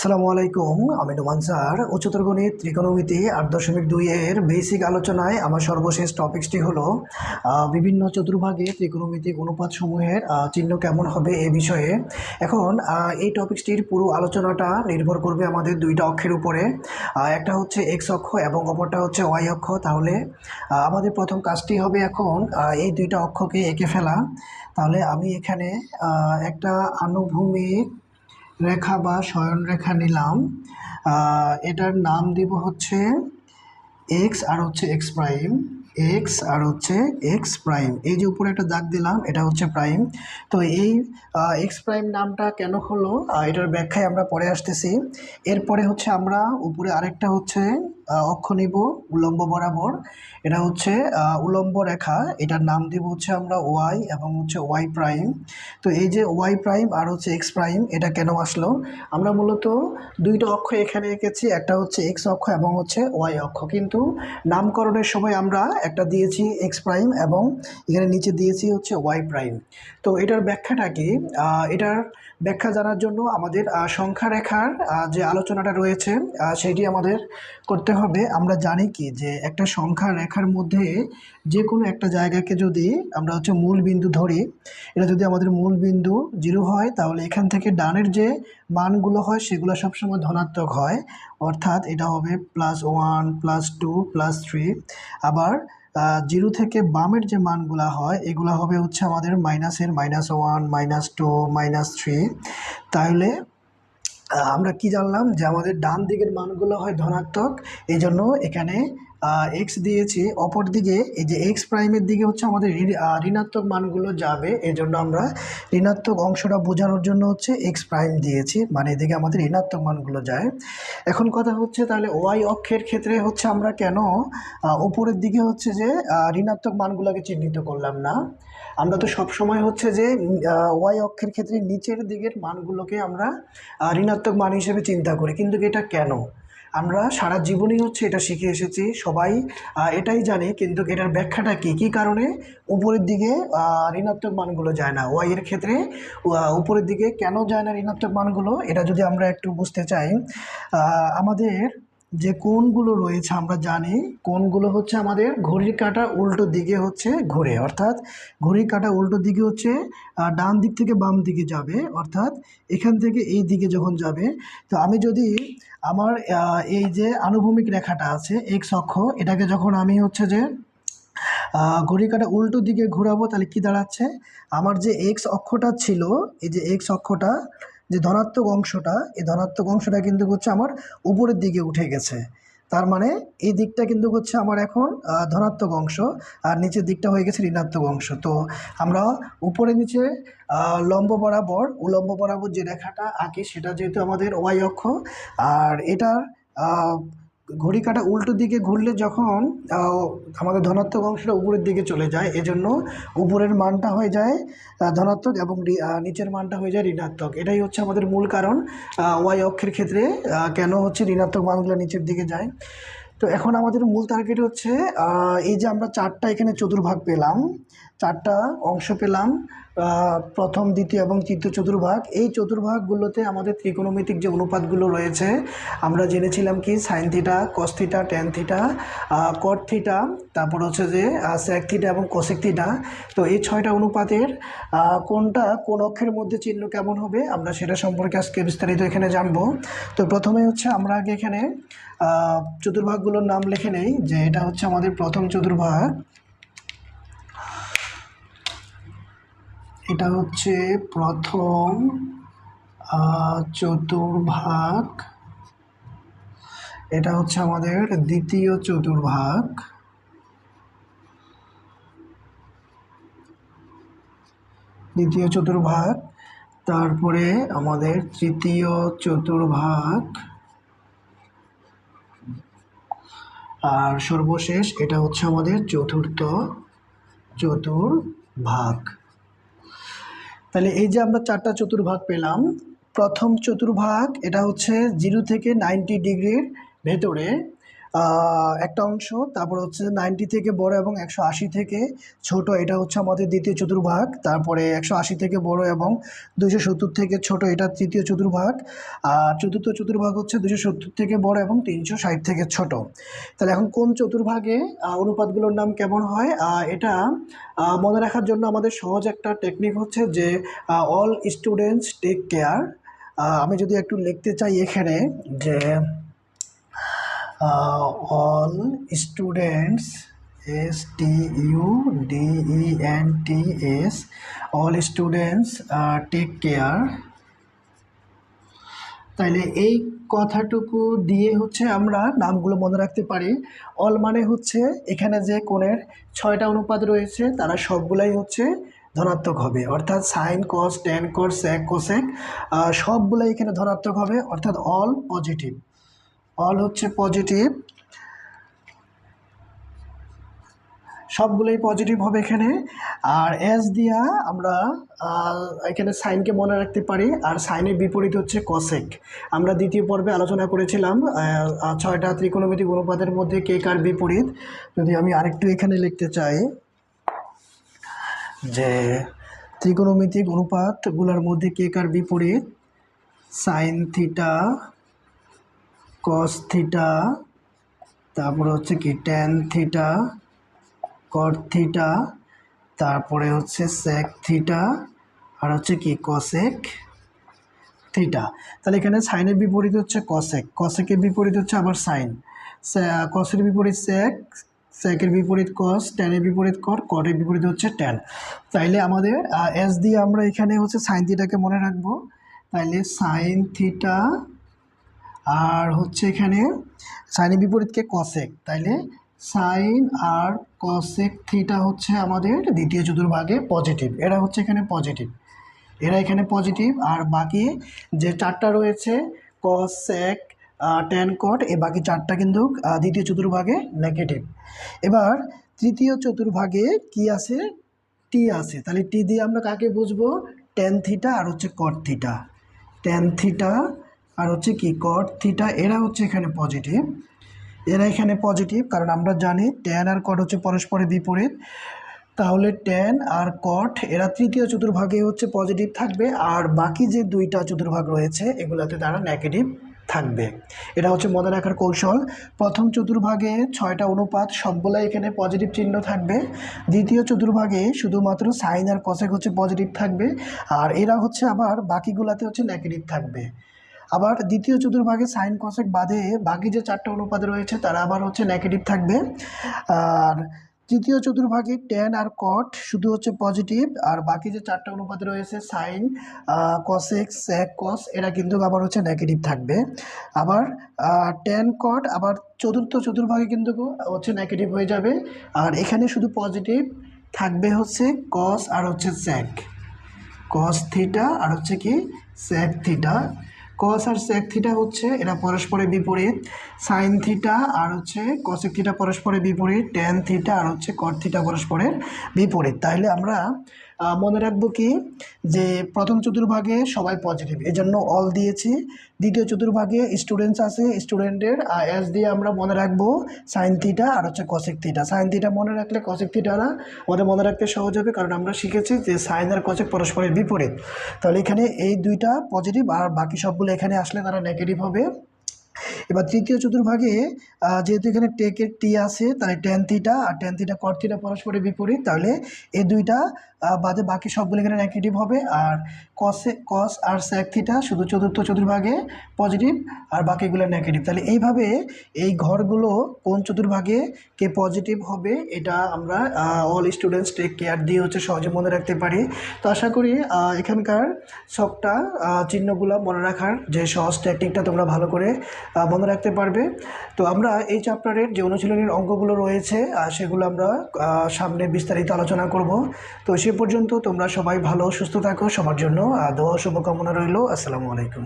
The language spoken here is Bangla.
আসসালামু আলাইকুম, আমি নোমান স্যার। উচ্চতর গণিত, ত্রিকোণমিতি, আট দশমিক দুই এর বেসিক আলোচনায় আমার সর্বশেষ টপিকসটি হলো বিভিন্ন চতুর্ভাগে ত্রিকোণমিতিক অনুপাত সমূহের চিহ্ন কেমন হবে এ বিষয়ে। এখন এই টপিকসটির পুরো আলোচনাটা নির্ভর করবে আমাদের দুইটা অক্ষের উপরে। একটা হচ্ছে এক্স অক্ষ এবং অপরটা হচ্ছে ওয়াই অক্ষ। তাহলে আমাদের প্রথম কাজটি হবে এখন এই দুইটা অক্ষকে এঁকে ফেলা। তাহলে আমি এখানে একটা আনুভূমিক রেখা বা শয়নরেখা নিলাম। এটার নাম দিব হচ্ছে এক্স আর হচ্ছে এক্স প্রাইম এক্স আর হচ্ছে এক্স প্রাইম এই যে উপরে একটা দাগ দিলাম, এটা হচ্ছে প্রাইম তো এই এক্স প্রাইম নামটা কেন হলো? এটার ব্যাখ্যায় আমরা পরে আসতেছি। এরপরে হচ্ছে আমরা উপরে আরেকটা হচ্ছে অক্ষ নিব উলম্ব বরাবর। এটা হচ্ছে উলম্ব রেখা। এটার নাম দিব হচ্ছে আমরা ওয়াই এবং হচ্ছে ওয়াই প্রাইম। তো এই যে ওয়াই প্রাইম আর হচ্ছে এক্স প্রাইম, এটা কেন আসলো? আমরা মূলত দুইটা অক্ষ এখানে এঁকেছি, একটা হচ্ছে এক্স অক্ষ এবং হচ্ছে ওয়াই অক্ষ। কিন্তু নামকরণের সময় আমরা একটা দিয়েছি এক্স প্রাইম এবং এখানে নিচে দিয়েছি হচ্ছে ওয়াই প্রাইম। তো এটার ব্যাখ্যাটা কি? এটার ব্যাখ্যা জানার জন্য আমাদের সংখ্যা রেখার যে আলোচনাটা রয়েছে সেটি আমাদের করতে হবে, আমরা জানি কি যে একটা সংখ্যা রেখার মধ্যে যে কোনো একটা জায়গাকে যদি আমরা হচ্ছে মূল বিন্দু ধরি, এটা যদি আমাদের মূল বিন্দু জিরো হয়, তাহলে এখান থেকে ডানের যে মানগুলো হয়, সেগুলো সবসময় ধনাত্মক হয়। অর্থাৎ এটা হবে plus one plus two plus three আবার জিরো থেকে বামের যে মানগুলো হয়, এগুলো হবে হচ্ছে আমাদের মাইনাসের minus one minus two minus three তাহলে আমরা কি জানলাম যে আমাদের ডান দিকের মানগুলো হয় ধনাত্মক এই জন্য এখানে এক্স দিয়েছি, অপর দিকে, এই যে এক্স প্রাইমের দিকে হচ্ছে আমাদের ঋণ- ঋণাত্মক মানগুলো যাবে এই জন্য আমরা ঋণাত্মক অংশটা বোঝানোর জন্য হচ্ছে এক্স প্রাইম দিয়েছি মানে এদিকে আমাদের ঋণাত্মক মানগুলো যায়। এখন কথা হচ্ছে তাহলে ওয়াই অক্ষের ক্ষেত্রে হচ্ছে আমরা কেন ওপরের দিকে হচ্ছে যে ঋণাত্মক মানগুলোকে চিহ্নিত করলাম না? আমরা তো সব সময় হচ্ছে যে ওয়াই অক্ষের ক্ষেত্রে নিচের দিকের মানগুলোকে আমরা ঋণাত্মক মান হিসেবে চিন্তা করি। কিন্তু এটা কেন? আমরা সারা জীবনই হচ্ছে এটা শিখে এসেছি, সবাই এটাই জানে, কিন্তু এটার ব্যাখ্যাটা কী? কী কারণে? উপরের দিকে ঋণাত্মক মানগুলো যায় না। ওয়াই এর ক্ষেত্রে উপরের দিকে কেন যায় না ঋণাত্মক মানগুলো? এটা যদি আমরা একটু বুঝতে চাই আমাদের যে কোনগুলো রয়েছে আমরা জানি কোনগুলো হচ্ছে আমাদের ঘড়ির কাঁটা উল্টো দিকে হচ্ছে ঘুরে। অর্থাৎ ঘড়ির কাঁটা উল্টো দিকে হচ্ছে ডান দিক থেকে বাম দিকে যাবে। অর্থাৎ এখান থেকে এই দিকে যখন যাবে, তো আমি যদি আমার এই যে আনুভূমিক রেখাটা আছে এক্স অক্ষ, এটাকে যখন আমি হচ্ছে যে ঘড়ি কাঁটা উল্টো দিকে ঘোরাবো, তাহলে কি দাঁড়াচ্ছে? আমার যে এক্স অক্ষটা ছিল, এই যে এক্স অক্ষটা যে ধনাত্মক অংশটা, এই ধনাত্মক অংশটা কিন্তু হচ্ছে আমার উপরের দিকে উঠে গেছে। তার মানে এই দিকটা কিন্তু হচ্ছে আমার এখন ধনাত্মক অংশ, আর নিচের দিকটা হয়ে গেছে ঋণাত্মক অংশ। তো আমরা উপরে নিচে লম্ব বরাবর, উলম্ব বরাবর যে রেখাটা আঁকি সেটা যেহেতু আমাদের ওয়াই অক্ষ, আর এটার ঘড়ি কাটা উল্টো দিকে ঘুরলে যখন আমাদের ধনাত্মক অংশটা উপরের দিকে চলে যায়, এজন্য উপরের মানটা হয়ে যায় ধনাত্মক এবং নিচের মানটা হয়ে যায় ঋণাত্মক। এটাই হচ্ছে আমাদের মূল কারণ ওয়াই অক্ষের ক্ষেত্রে কেন হচ্ছে ঋণাত্মক মানগুলো নিচের দিকে যায়। তো এখন আমাদের মূল টার্গেট হচ্ছে এই যে আমরা চারটা এখানে চতুর্ভাগ পেলাম চারটা অংশ পেলাম প্রথম, দ্বিতীয় এবং তৃতীয় চতুর্ভাগ। এই চতুর্ভাগগুলোতে আমাদের ত্রিকোণমিতিক যে অনুপাতগুলো রয়েছে, আমরা জেনেছিলাম কি sine theta cos theta tan theta cot theta তারপর হচ্ছে যে স্যাক থিটা এবং কোসেক থিটা তো এই ছয়টা অনুপাতের কোনটা কোন অক্ষের মধ্যে চিহ্ন কেমন হবে, আমরা সেটা সম্পর্কে আজকে বিস্তারিত এখানে জানব। তো প্রথমে হচ্ছে আমরা আগে এখানে চতুর্ভাগগুলোর নাম লিখে নেই, যে এটা হচ্ছে আমাদের প্রথম চতুর্ভাগ। এটা হচ্ছে প্রথম চতুর্ভাগ। এটা হচ্ছে আমাদের দ্বিতীয় চতুর্ভাগ। দ্বিতীয় চতুর্ভাগ, তারপরে আমাদের তৃতীয় চতুর্ভাগ। আর সর্বশেষ এটা হচ্ছে আমাদের চতুর্থ চতুর্ভাগ। তাহলে এই যে আমরা চারটা চতুর্ভাগ পেলাম, প্রথম চতুর্ভাগ এটা হচ্ছে জিরো থেকে নাইনটি ডিগ্রির ভেতরে। একটা অংশ, তারপর হচ্ছে নাইনটি থেকে বড় এবং একশো আশি থেকে ছোট, এটা হচ্ছে আমাদের দ্বিতীয় চতুর্ভাগ। তারপরে একশো আশি থেকে বড় এবং দুশো সত্তর থেকে ছোট, এটা তৃতীয় চতুর্ভাগ। আর চতুর্থ চতুর্ভাগ হচ্ছে দুশো সত্তর থেকে বড় এবং তিনশো ষাট থেকে ছোট। তাহলে এখন কোন চতুর্ভাগে অনুপাতগুলোর নাম কেমন হয়? এটা মনে রাখার জন্য আমাদের সহজ একটা টেকনিক হচ্ছে যে অল স্টুডেন্টস টেক কেয়ার আমি যদি একটু লিখতে চাই এখানে যে all students S T U D E N T S all students take care তাইলে এই কথাটুকু দিয়ে হচ্ছে আমরা নামগুলো মনে রাখতে পারি। অল মানে হচ্ছে এখানে যে কোণের ছয়টা অনুপাত রয়েছে, তারা সবগুলাই হচ্ছে ধনাত্মক হবে। অর্থাৎ sine cos tan cos sec cosec সবগুলাই এখানে ধনাত্মক হবে। অর্থাৎ অল পজিটিভ অল হচ্ছে পজিটিভ সবগুলোই পজিটিভ হবে এখানে। আর এস দিয়া আমরা এখানে সাইনকে মনে রাখতে পারি। আর সাইনের বিপরীত হচ্ছে কসেক আমরা দ্বিতীয় পর্বে আলোচনা করেছিলাম ছয়টা ত্রিকোণমিতিক অনুপাতের মধ্যে কে কার বিপরীত। যদি আমি আরেকটু এখানে লিখতে চাই, যে ত্রিকোণমিতিক অনুপাতগুলোর মধ্যে কে কার বিপরীত? সাইন থিটা কস থিটা তারপরে হচ্ছে কি ট্যান থিটা কট থিটা তারপরে হচ্ছে সেক থিটা আর হচ্ছে কি কসেক থিটা তাহলে এখানে সাইনের বিপরীত হচ্ছে কসেক কসেকের বিপরীত হচ্ছে আবার সাইন কসের বিপরীত সেক সেকের বিপরীত কস ট্যানের বিপরীত কর কটের বিপরীত হচ্ছে ট্যান তাইলে আমাদের এস দিয়ে আমরা এখানে হচ্ছে সাইন থিটাকে মনে রাখব। তাইলে সাইন থিটা আর হচ্ছে এখানে সাইনের বিপরীতকে কসেক তাইলে সাইন আর কসেক থিটা হচ্ছে আমাদের দ্বিতীয় চতুর্ভাগে পজিটিভ এরা হচ্ছে এখানে পজিটিভ এরা এখানে পজিটিভ আর বাকি যে চারটা রয়েছে কস সেক ট্যান কট এ বাকি চারটা কিন্তু দ্বিতীয় চতুর্ভাগে নেগেটিভ এবার তৃতীয় চতুর্ভাগে কি আছে? টি আছে, তাহলে টি দিয়ে আমরা কাকে বুঝব? টেন থিটা আর হচ্ছে কট থিটা টেন থিটা আর হচ্ছে কি কট থিটা এরা হচ্ছে এখানে পজিটিভ এরা এখানে পজিটিভ কারণ আমরা জানি ট্যান আর কট হচ্ছে পরস্পরের বিপরীত। তাহলে ট্যান আর কট এরা তৃতীয় চতুর্ভাগে হচ্ছে পজিটিভ থাকবে, আর বাকি যে দুইটা চতুর্ভাগ রয়েছে, এগুলোতে তারা নেগেটিভ থাকবে। এটা হচ্ছে মনে রাখার কৌশল। প্রথম চতুর্ভাগে ছয়টা অনুপাত, সবগুলাই এখানে পজিটিভ চিহ্ন থাকবে। দ্বিতীয় চতুর্ভাগে শুধুমাত্র সাইন আর কসেক হচ্ছে পজিটিভ থাকবে, আর এরা হচ্ছে আবার বাকিগুলাতে হচ্ছে নেগেটিভ থাকবে। আবার দ্বিতীয় চতুর্ভাগে সাইন কসেক বাদে বাকি যে চারটা অনুপাত রয়েছে, তারা আবার হচ্ছে নেগেটিভ থাকবে। আর তৃতীয় চতুর্ভাগে টেন আর কট শুধু হচ্ছে পজিটিভ আর বাকি যে চারটা অনুপাত রয়েছে সাইন কসেক স্যাক কস এরা কিন্তু আবার হচ্ছে নেগেটিভ থাকবে। আবার টেন কট আবার চতুর্থ চতুর্ভাগে কিন্তু হচ্ছে নেগেটিভ হয়ে যাবে। আর এখানে শুধু পজিটিভ থাকবে হচ্ছে কস আর হচ্ছে স্যাক কস থিটা আর হচ্ছে কি? স্যাক থিটা কস আর সেক থিটা হচ্ছে, এরা পরস্পরের বিপরীত। সাইন থিটা আর হচ্ছে কসেক থিটা পরস্পরের বিপরীত ট্যান থিটা আর হচ্ছে কর থিটা পরস্পরের বিপরীত। তাহলে আমরা মনে রাখব কি? যে প্রথম চতুর্ভাগে সবাই পজিটিভ এই জন্য অল দিয়েছি। দ্বিতীয় চতুর্ভাগে স্টুডেন্টস আছে স্টুডেন্টের এস দিয়ে আমরা মনে রাখব সাইন থিটা আর হচ্ছে কসেক থিটা সাইন থিটা মনে রাখলে কসেক থিটারা আমাদের মনে রাখতে সহজ হবে, কারণ আমরা শিখেছি যে সাইন আর কসেক পরস্পরের বিপরীত। তাহলে এখানে এই দুইটা পজিটিভ আর বাকি সবগুলো এখানে আসলে তারা নেগেটিভ হবে। এবার তৃতীয় চতুর্ভাগে যেহেতু এখানে টেকের টি আছে, তাহলে টেন থিটা আর টেন থিটা কট থিটা পরস্পরের বিপরীত, তাহলে এই দুইটা বাদে বাকি সবগুলো এখানে নেগেটিভ হবে। আর কসে কস আর স্যাক থিটা শুধু চতুর্থ, চতুর্ভাগে পজিটিভ আর বাকিগুলো নেগেটিভ তাহলে এইভাবে এই ঘরগুলো কোন চতুর্ভাগে কে পজিটিভ হবে, এটা আমরা অল স্টুডেন্টস টেক কেয়ার দিয়ে হচ্ছে সহজে মনে রাখতে পারি। তো আশা করি এখানকার সবটা চিহ্নগুলো মনে রাখার যে সহজ টেকনিকটা তোমরা ভালো করে মনে রাখতে পারবে। তো আমরা এই চ্যাপ্টারের যে অনুশীলনীর অঙ্কগুলো রয়েছে সেগুলো আমরা সামনে বিস্তারিত আলোচনা করব। তো সে পর্যন্ত তোমরা সবাই ভালো সুস্থ থাকো। সবার জন্য দোয়া শুভকামনা রইল। আসসালামু আলাইকুম।